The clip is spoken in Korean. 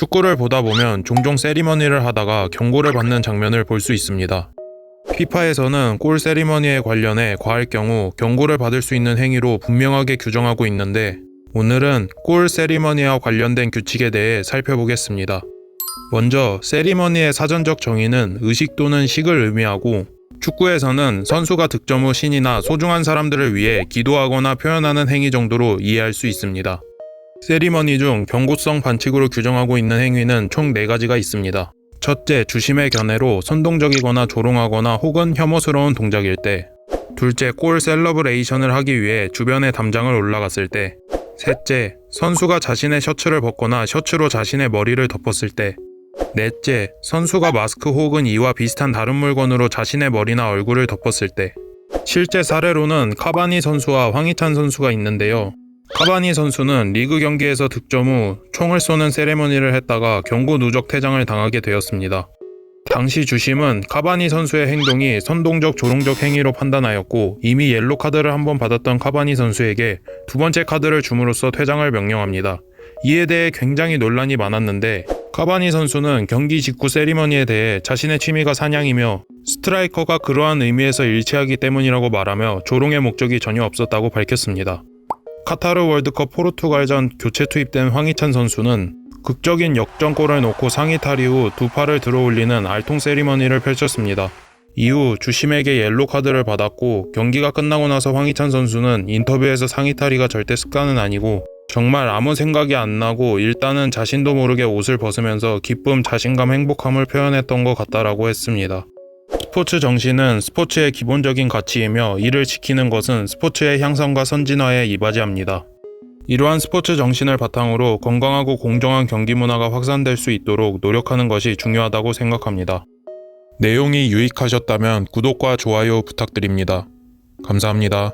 축구를 보다 보면 종종 세리머니를 하다가 경고를 받는 장면을 볼 수 있습니다. 피파에서는 골 세리머니에 관련해 과할 경우 경고를 받을 수 있는 행위로 분명하게 규정하고 있는데 오늘은 골 세리머니와 관련된 규칙에 대해 살펴보겠습니다. 먼저 세리머니의 사전적 정의는 의식 또는 식을 의미하고 축구에서는 선수가 득점 후 신이나 소중한 사람들을 위해 기도하거나 표현하는 행위 정도로 이해할 수 있습니다. 세리머니 중 경고성 반칙으로 규정하고 있는 행위는 총 4가지가 있습니다. 첫째, 주심의 견해로 선동적이거나 조롱하거나 혹은 혐오스러운 동작일 때. 둘째, 골 셀러브레이션을 하기 위해 주변의 담장을 올라갔을 때. 셋째, 선수가 자신의 셔츠를 벗거나 셔츠로 자신의 머리를 덮었을 때. 넷째, 선수가 마스크 혹은 이와 비슷한 다른 물건으로 자신의 머리나 얼굴을 덮었을 때. 실제 사례로는 카바니 선수와 황희찬 선수가 있는데요. 카바니 선수는 리그 경기에서 득점 후 총을 쏘는 세레머니를 했다가 경고 누적 퇴장을 당하게 되었습니다. 당시 주심은 카바니 선수의 행동이 선동적 조롱적 행위로 판단하였고 이미 옐로 카드를 한 번 받았던 카바니 선수에게 두 번째 카드를 줌으로써 퇴장을 명령합니다. 이에 대해 굉장히 논란이 많았는데 카바니 선수는 경기 직후 세리머니에 대해 자신의 취미가 사냥이며 스트라이커가 그러한 의미에서 일치하기 때문이라고 말하며 조롱의 목적이 전혀 없었다고 밝혔습니다. 카타르 월드컵 포르투갈전 교체 투입된 황희찬 선수는 극적인 역전골을 넣고 상의 탈의 후 두 팔을 들어 올리는 알통 세리머니를 펼쳤습니다. 이후 주심에게 옐로 카드를 받았고 경기가 끝나고 나서 황희찬 선수는 인터뷰에서 상의 탈의가 절대 습관은 아니고 정말 아무 생각이 안 나고 일단은 자신도 모르게 옷을 벗으면서 기쁨, 자신감, 행복함을 표현했던 것 같다라고 했습니다. 스포츠 정신은 스포츠의 기본적인 가치이며 이를 지키는 것은 스포츠의 향상과 선진화에 이바지합니다. 이러한 스포츠 정신을 바탕으로 건강하고 공정한 경기 문화가 확산될 수 있도록 노력하는 것이 중요하다고 생각합니다. 내용이 유익하셨다면 구독과 좋아요 부탁드립니다. 감사합니다.